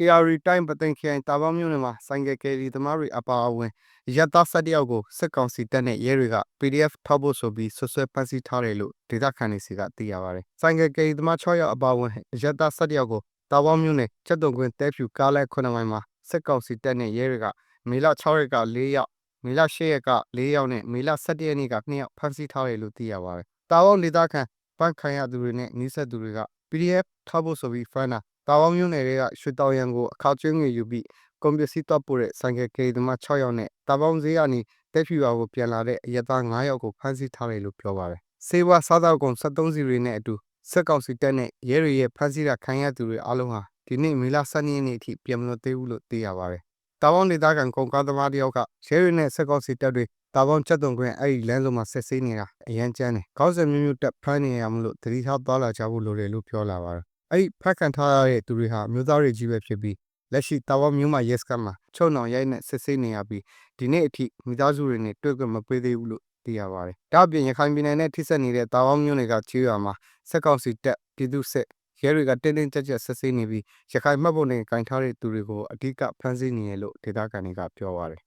AR တိုင်းပသိမ်ခရိုင်တာပေါင်းမြို့နယ်မှာဆိုင်ကယ်ကယ်ရီသမားတွေအပါအဝင်အရက်သား၁၁ယောက်ကိုစစ်ကောင်စီတပ်နဲ့ရဲတွေက PDF ထောက်ဖို့ဆိုပြီးဆွဆွဲဖမ်းဆီးထားတယ်လို့ဒေသခံတွေစီကသိရပါတယ်။ဆိုင်ကယ်ကယ်ရီသမား6ယောက်အပါအဝင်အရက်သား၁၁ယောက်ကိုတာပေါင်းမြို့နယ်ချက်တုံကွင်းတဲဖြူကားလဲ9မိုင်မှာစစ်ကောင်စီတပ်နဲ့ရဲတွေကမေလ6ရက်က4ယောက်မေလ10ရက်က4ယောက်နဲ့မေလ17ရက်နေ့က2ယောက်ဖမ်းဆီးထားတယ်လို့သိရပါတယ်။တာပေါင်းဒေသခံပန်းခံရသူတွေနဲ့နှိစက်သူတွေက PDF ထောက်ဖို့ဆိုပြီးဖမ်းတာ တာပေါင်းမြို့နယ်တွေကရွှေတောင်ရံကိုအခါကျွင်းငွေယူပြီးကွန်ပျူစီတော့ပို့တဲ့ဆိုင်ကယ်ကေသမား6ယောက်နဲ့တာပေါင်းဈေးကနေတက်ဖြူရွာကိုပြန်လာတဲ့အရက်သား9ယောက်ကိုဖမ်းဆီးထားတယ်လို့ပြောပါတယ်။စေဝါစားတောက်ကုန်73စီတွေနဲ့အတူစက်ကောင်စီတပ်နဲ့ရဲတွေရဲ့ဖမ်းဆီးတာခံရသူတွေအလုံးဟာဒီနေ့မေလ12ရက်နေ့အထိပြန်မလို့သေးဘူးလို့သိရပါတယ်။တာပေါင်းဒေသခံကုန်ကားသမားတယောက်ကရဲတွေနဲ့စက်ကောင်စီတပ်တွေတာပေါင်းချက်တုံခွင့်အဲ့ဒီလမ်းစုံမှာဆက်ဆေးနေတာအရန်ကျန်းတယ်။ခေါင်းစဉ်မျိုးမျိုးတက်ဖမ်းနေရမလို့တတိထားသွားလာကြဖို့လိုတယ်လို့ပြောလာပါတယ်။ အဲ့ဒီဖက်ခံထားရတဲ့သူတွေဟာမျိုးသားတွေကြီးပဲဖြစ်ပြီးလက်ရှိတာဝါမျိုးမှာ yes ကမှာချုံအောင်ရိုက်နဲ့စစ်ဆေးနေရပြီးဒီနေ့အထိမိသားစုတွေနဲ့တွေ့ခွင့်မပေးသေးဘူးလို့သိရပါတယ်။ဒါ့အပြင်ရခိုင်ပြည်နယ်နဲ့ထိစပ်နေတဲ့တာဝါမျိုးတွေကချေးရွာမှာစက်ကောင်စီတပ်ပြည်သူစစ်ရဲတွေကတင်းတင်းကြပ်ကြပ်စစ်ဆေးနေပြီးရခိုင်မှတ်ပုံနဲ့ကင်ထားတဲ့သူတွေကိုအဓိကဖမ်းဆီးနေတယ်လို့ဒေသခံတွေကပြောပါတယ်